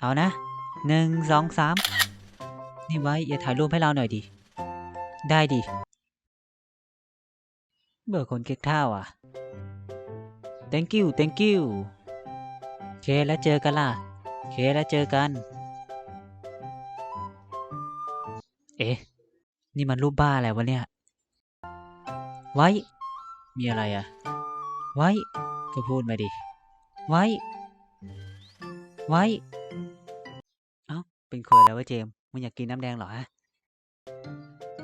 เอานะหนึ่งสองสามนี่ไว้อย่าถ่ายรูปให้เราหน่อยดิ ได้ดิ เบื่อคนเก๊กท่าว่ะ thank you thank you เคแล้วเจอกันล่ะ เคแล้วเจอกัน เอ๊ะ นี่มันรูปบ้าอะไรวะเนี่ย ไว้ มีอะไรอะไว้ ก็พูดมาดิ ไว้ ไว้ เป็นควแล้ววะเจมมึงอยากกินน้ำแดงเหรอฮะ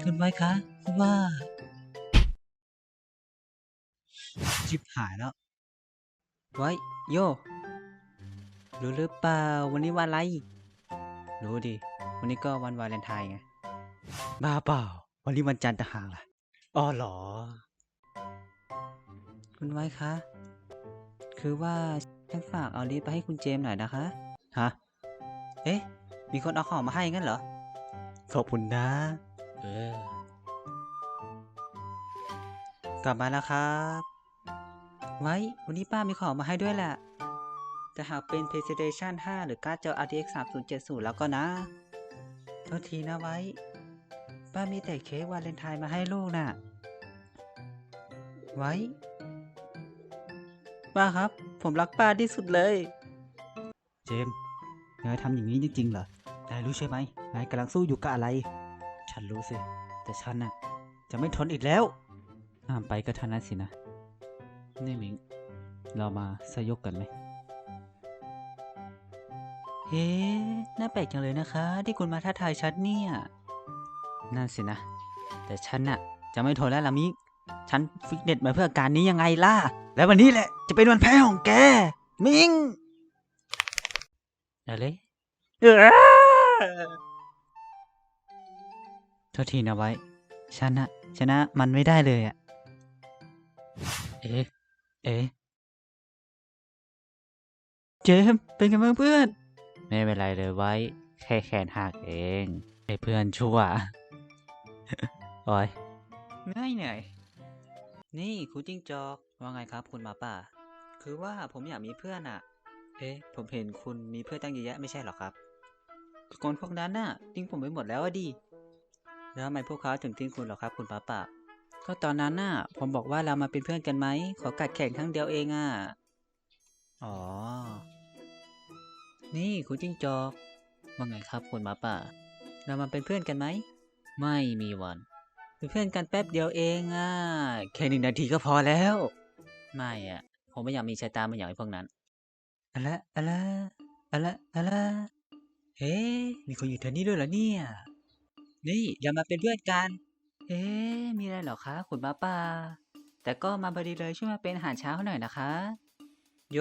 คุณไว้คะคุณว่าจิบหายแล้ว ไว้โย รู้หรือเปล่าวันนี้วันอะไร รู้ดิ วันนี้ก็วันวาเลนไทน์ไง บ้าเปล่า วันนี้วันจันทร์ต่างหากล่ะ อ๋อเหรอ คุณไว้คะ คือว่าฉันฝากเอาลิปไปให้คุณเจมหน่อยนะคะ ฮะ เอ๊ะ มีคนเอาของมาให้งั้นเหรอ ขอบคุณนะ เออ กลับมาแล้วครับ ไว้ วันนี้ป้ามีของมาให้ด้วยแหละ แต่หากเป็น PlayStation 5 หรือการ์ดจอ RTX 3070 แล้วก็นะโทษทีนะไว้ ป้ามีแต่เค้กวาเลนไทน์มาให้ลูกน่ะ ไว้ ป้าครับ ผมรักป้าที่สุดเลย เจมส์นายทำอย่างนี้จริงๆเหรอ นายรู้ใช่ไหมนายกำลังสู้อยู่กับอะไร ฉันรู้สิ แต่ฉันน่ะ จะไม่ทนอีกแล้วห้ามไปก็เท่านั้นสินะ นี่มิง เรามาสยกกันไหม เฮ้น่าแปลกจังเลยนะคะ ที่คุณมาท้าทายฉันเนี่ย นั่นสินะ แต่ฉันน่ะ จะไม่ทนแล้วละมิงฉันฟิตเนสมาเพื่อการนี้ยังไงล่ะ และวันนี้แหละจะเป็นวันแพ้ของแก มิงอะไรเออ โทษทีนะไว้ฉันะชนะมันไม่ได้เลยอะเอ๊ะเอ๊ะเจมเป็นไงบ้างเพื่อน ไม่เป็นไรเลยไว้ แค่แขนหักเองไอ้เพื่อนชั่วโอ้ยเหนื่อยเหนื่อยนี่คุณจิ้งจอกว่าไงครับคุณมาป่า คือว่าผมอยากมีเพื่อนอะเอ๊ะ ผมเห็นคุณมีเพื่อนตั้งเยอะแยะไม่ใช่หรอครับ คนพวกนั้นน่ะทิ้งผมไปหมดแล้วอะดิแล้วทำไมพวกเขาถึงทิ้งคุณหรอครับ คุณป้าป่าก็ตอนนั้นน่ะ ผมบอกว่าเรามาเป็นเพื่อนกันไหม ขอกัดแข่งครั้งเดียวเองอะ อ๋อ นี่คุณจิ้งจอกว่าไงครับคุณหมาป่าเรามาเป็นเพื่อนกันไหม ไม่มีวัน เป็นเพื่อนกันแป๊บเดียวเองอะ แค่หนึ่งนาทีก็พอแล้ว ไม่อะ ผมไม่อยากมีชายตามันอย่างไอ้พวกนั้นอะไรอะไรอะไรอะไร เฮ้มีคนอยู่แถวนี้ด้วยเหรอเนี่ย นี่อย่ามาเป็นเพื่อนกัน เอ๊มีอะไรเหรอคะคุณป้าป่า แต่ก็มาพอดีเลยช่วยมาเป็นอาหารเช้าหน่อยนะคะ โย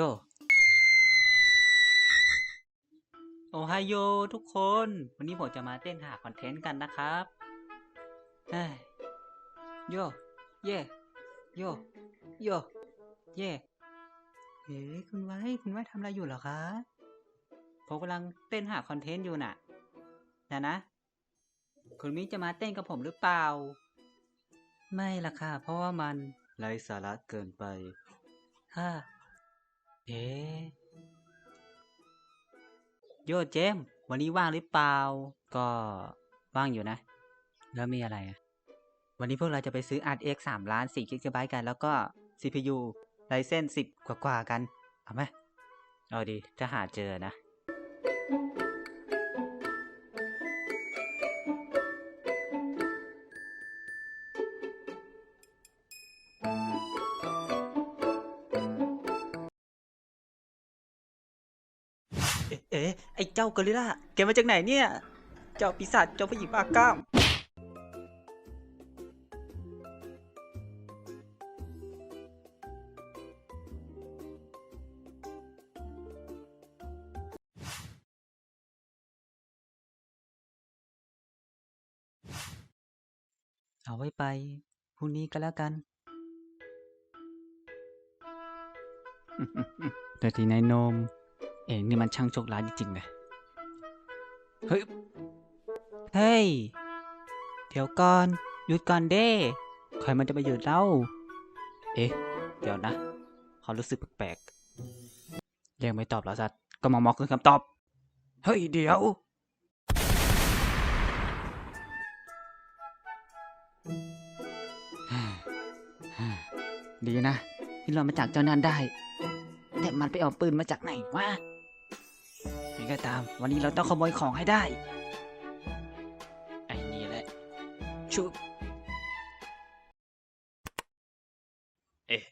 โอไฮโยทุกคน วันนี้ผมจะมาเต้นหาคอนเทนต์กันนะครับเฮ้ยโย เย่โย โย เย่เฮ้คุณไว้ คุณไว้ทำอะไรอยู่เหรอคะ ผมกำลังเต้นหาคอนเทนต์อยู่น่ะนะนะ คุณมิ้นจะมาเต้นกับผมหรือเปล่า ไม่ล่ะค่ะ เพราะว่ามันไร้สาระเกินไปฮ่าเอ๊ะโยเจมส์วันนี้ว่างหรือเปล่า ก็ว่างอยู่นะ แล้วมีอะไรอะ วันนี้พวกเราจะไปซื้อ RTX 3 ล้าน4 GB กัน แล้วก็ CPU Ryzen 10 กว่าๆกัน เอาไหมเอาดี ถ้าหาเจอนะ เอ๊ะเอ๊ะ ไอ้เจ้ากอริลลาแกมาจากไหนเนี่ย เจ้าปีศาจเจ้าผู้หญิงบ้ากล้าม เอาไว้ไปพรุ่งนี้ก็แล้วกัน แต่ทีนายโนม เองนี่มันช่างโชคร้ายจริงๆเลย เฮ้ย เฮ้ย เดี๋ยวก่อน หยุดก่อนเด้ใครมันจะไปหยุดเล่า เอ๊ะ เดี๋ยวนะเขารู้สึกแปลกๆยังไม่ตอบแล้วสัตว์ ก็มามอกคือคำตอบ เฮ้ย เดี๋ยว ดีนะที่เรามาจากเจ้านั่นได้ แต่มันไปเอาปืนมาจากไหนวะยังไงก็ตาม วันนี้เราต้องขโมยของให้ได้ ไอ้นี่แหละ ชุบเอ๊ะ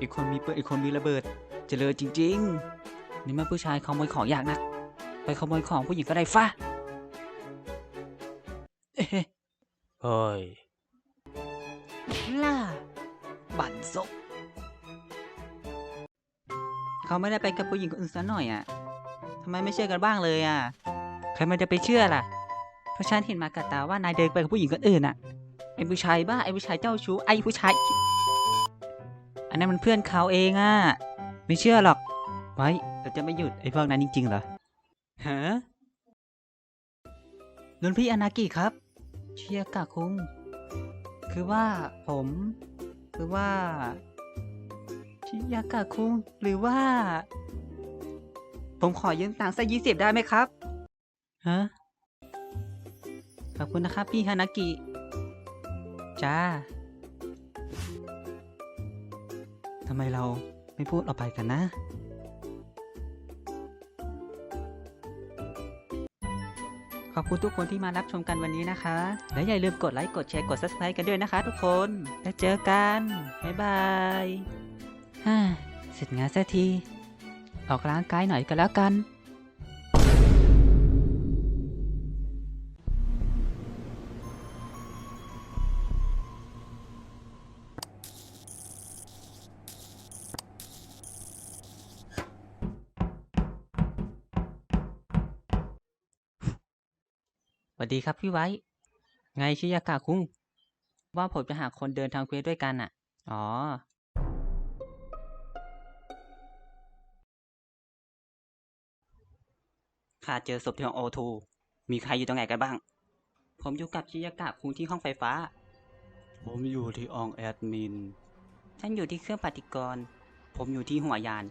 อีกคนมีปืนอีกคนมีระเบิด เจริญจริง ๆ นี่มันผู้ชายขโมยของอยากนักไปขโมยของผู้หญิงก็ได้ฟ้า เฮ้ยล่าบันซกเขาไม่ได้ไปกับผู้หญิงคนอื่นซะหน่อยอะทำไมไม่เชื่อกันบ้างเลยอะ ใครมันจะไปเชื่อล่ะ เพราะฉันเห็นมากับตาว่านายเดินไปกับผู้หญิงคนอื่นอะ ไอ้ผู้ชายบ้า ไอ้ผู้ชายเจ้าชู้ ไอ้ผู้ชาย อันนั้นมันเพื่อนเขาเองอะ ไม่เชื่อหรอก ไว้เราจะไม่หยุดไอ้พวกนั้นจริงๆเหรอฮะรุ่นพี่อนากิครับ เชียร์กะคุง คือว่าผม คือว่าชิยากะคุง หรือว่า ผมขอยืมตังค์สักยี่สิบได้ไหมครับ ฮะ ขอบคุณนะครับพี่ฮานากิ จ้า ทำไมเราไม่พูดออกไปกันนะ อบคุณทุกคนที่มารับชมกันวันนี้นะคะ และอย่าลืมกดไลค์ กดแชร์ กด subscribe กันด้วยนะคะทุกคน แล้วเจอกัน บ๊ายบายฮ่าเสร็จงานสักที ออกกำลังกายหน่อยก็แล้วกัน วัสดีครับพี่ไว้ ไงชิยากะคุง ว่าผมจะหาคนเดินทางเควสด้วยกันอะ อ๋อ ข้าเจอศพที่ห้องโอทู มีใครอยู่ตรงไหนกันบ้าง ผมอยู่กับชิยากะคุงที่ห้องไฟฟ้า ผมอยู่ที่อองแอดมิน ฉันอยู่ที่เครื่องปฏิกรณ์ ผมอยู่ที่หัวยาน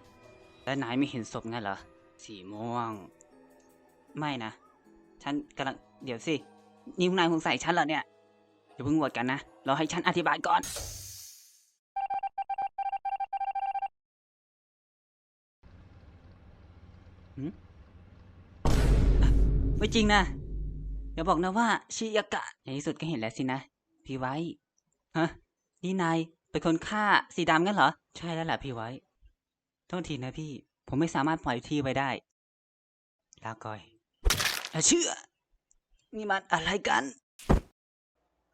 และนายไม่เห็นศพงั้นเหรอ สีม่วง ไม่นะ ฉันกำลังเดี๋ยวสิ นี่พวกนายสงใสัยฉันเหรอเนี่ยอย่าเพิ่งโหวตกันนะรอให้ฉันอธิบายก่อน ไม่จริงนะอย่าบอกนะว่าชิยากะในที่สุดก็เห็นแล้วสินะ พี่ไว้ฮะนี่นายเป็นคนฆ่าสีดำงั้นเหรอ ใช่แล้วแหละพี่ไว้โทษทีนะพี่ ผมไม่สามารถปล่อยที่ไว้ได้ ลาก่อย เชื่อ นี่มันอะไรกัน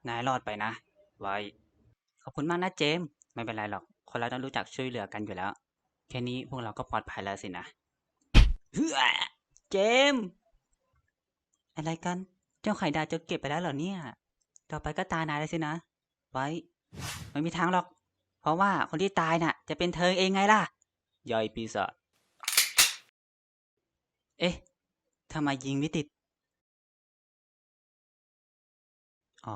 นายรอดไปนะ ไว้ ขอบคุณมากนะเจมส์ไม่เป็นไรหรอก คนเราต้องรู้จักช่วยเหลือกันอยู่แล้ว แค่นี้พวกเราก็ปลอดภัยแล้วสินะเฮ้อเจมส์อะไรกัน เจ้าไข่ดาวจะเก็บไปแล้วเหรอเนี่ย ต่อไปก็ตายนายแล้วสินะ ไว้ ไม่มีทางหรอก เพราะว่าคนที่ตายน่ะ จะเป็นเธอเองไงล่ะย่อยปีศาจเอ๊ะทำไมยิงไม่ติด อ๋อ